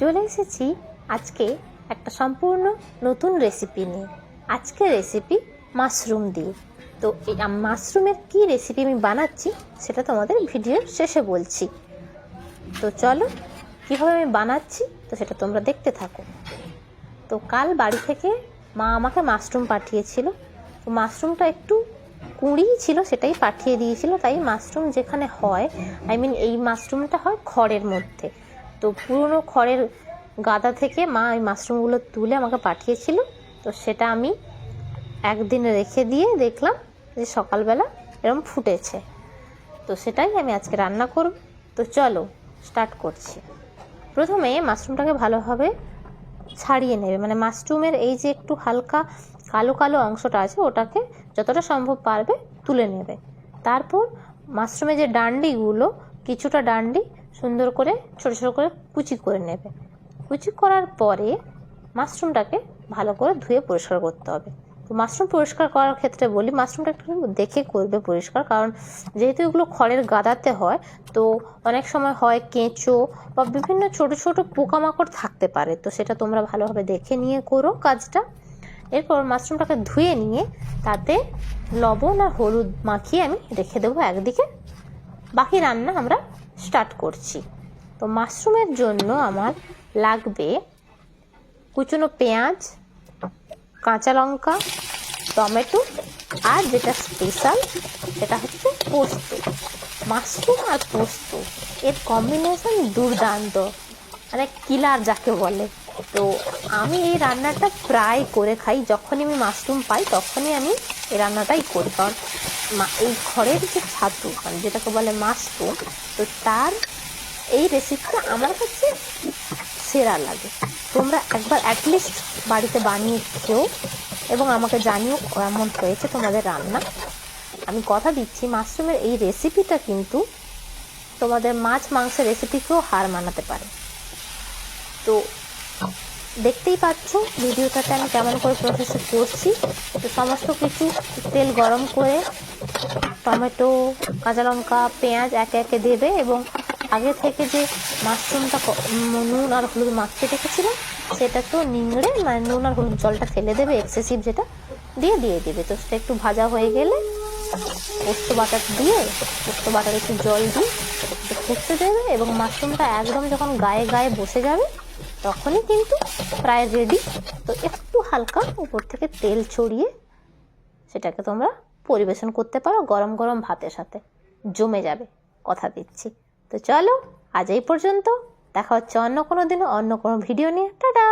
চলে এসেছি আজকে একটা সম্পূর্ণ নতুন রেসিপি নিয়ে। আজকে রেসিপি মাশরুম দিয়ে। তো এই মাশরুমের কী রেসিপি আমি বানাচ্ছি সেটা তোমাদের ভিডিওর শেষে বলছি। তো চলো, কীভাবে আমি বানাচ্ছি তো সেটা তোমরা দেখতে থাকো। তো কাল বাড়ি থেকে মা আমাকে মাশরুম পাঠিয়েছিল। তো মাশরুমটা একটু কুঁড়িই ছিল, সেটাই পাঠিয়ে দিয়েছিল। তাই মাশরুম যেখানে হয় আই মিন এই মাশরুমটা হয় খড়ের মধ্যে। তো পুরনো খড়ের গাদা থেকে মা এই মাশরুমগুলো তুলে আমাকে পাঠিয়েছিল। তো সেটা আমি একদিন রেখে দিয়ে দেখলাম যে সকালবেলা এরকম ফুটেছে। তো সেটাই আমি আজকে রান্না করব। তো চলো স্টার্ট করছি। প্রথমে মাশরুমটাকে ভালোভাবে ছাড়িয়ে নেবে। মানে মাশরুমের এই যে একটু হালকা কালো কালো অংশটা আছে, ওটাকে যতটা সম্ভব পারবে তুলে নেবে। তারপর মাশরুমের যে ডান্ডিগুলো, কিছুটা ডান্ডি সুন্দর করে, ছোটো ছোটো করে কুচি করে নেবে। কুচি করার পরে মাশরুমটাকে ভালো করে ধুয়ে পরিষ্কার করতে হবে। তো মাশরুম পরিষ্কার করার ক্ষেত্রে বলি, মাশরুমটা একটু দেখে করবে পরিষ্কার, কারণ যেহেতু এগুলো খড়ের গাদাতে হয়, তো অনেক সময় হয় কেঁচো বা বিভিন্ন ছোট ছোট পোকামাকড় থাকতে পারে। তো সেটা তোমরা ভালোভাবে দেখে নিয়ে করো কাজটা। এরপর মাশরুমটাকে ধুয়ে নিয়ে তাতে লবণ আর হলুদ মাখিয়ে আমি রেখে দেবো একদিকে। বাকি রান্না আমরা স্টার্ট করছি। তো মাশরুমের জন্য আমার লাগবে কুচনো পেঁয়াজ, কাঁচা লঙ্কা, টমেটো আর যেটা স্পেশাল সেটা হচ্ছে পোস্ত। মাশরুম আর পোস্ত, এর কম্বিনেশন দুর্দান্ত। মানে কিলার যাকে বলে। তো আমি এই রান্নাটা প্রায় করে খাই। যখনই আমি মাশরুম পাই, তখনই আমি এই রান্নাটাই করি। কারণ এই ঘরের যে ছাতু মানে যেটাকে বলে মাশরুম, তো তার এই রেসিপিটা আমার কাছে সেরা লাগে। তোমরা একবার অ্যাটলিস্ট বাড়িতে বানিয়ে খেও এবং আমাকে জানিও কেমন হয়েছে তোমাদের রান্না। আমি কথা দিচ্ছি, মাশরুমের এই রেসিপিটা কিন্তু তোমাদের মাছ মাংসের রেসিপিকেও হার মানাতে পারে। তো দেখতেই পাচ্ছ, ভিডিওটাতে আমি কেমন করে প্রসেস করছি। তো সমস্ত কিছু, তেল গরম করে, টমেটো, কাঁচা লঙ্কা, পেঁয়াজ একে একে দেবে এবং আগে থেকে যে মাশরুমটা নুন আর হলুদ মাখিয়ে রেখেছিলাম তো নিংড়ে মানে নুন আর হলুদ জলটা ফেলে দেবে এক্সেসিভ যেটা, দিয়ে দিয়ে দেবে। তো সেটা একটু ভাজা হয়ে গেলে পোস্ত বাটা দিয়ে, পোস্ত বাটার একটু জল দিয়ে ফুটতে দেবে এবং মাশরুমটা একদম যখন গায়ে গায়ে বসে যাবে তখনই কিন্তু প্রায় রেডি তো একটু হালকা উপর থেকে তেল ছড়িয়ে সেটাকে তোমরা পরিবেশন করতে পারো গরম গরম ভাতের সাথে। জমে যাবে, কথা দিচ্ছি। তো চলো, আজ এই পর্যন্ত। দেখা হচ্ছে অন্য কোনো দিনও অন্য কোনো ভিডিও নিয়ে। টাটা!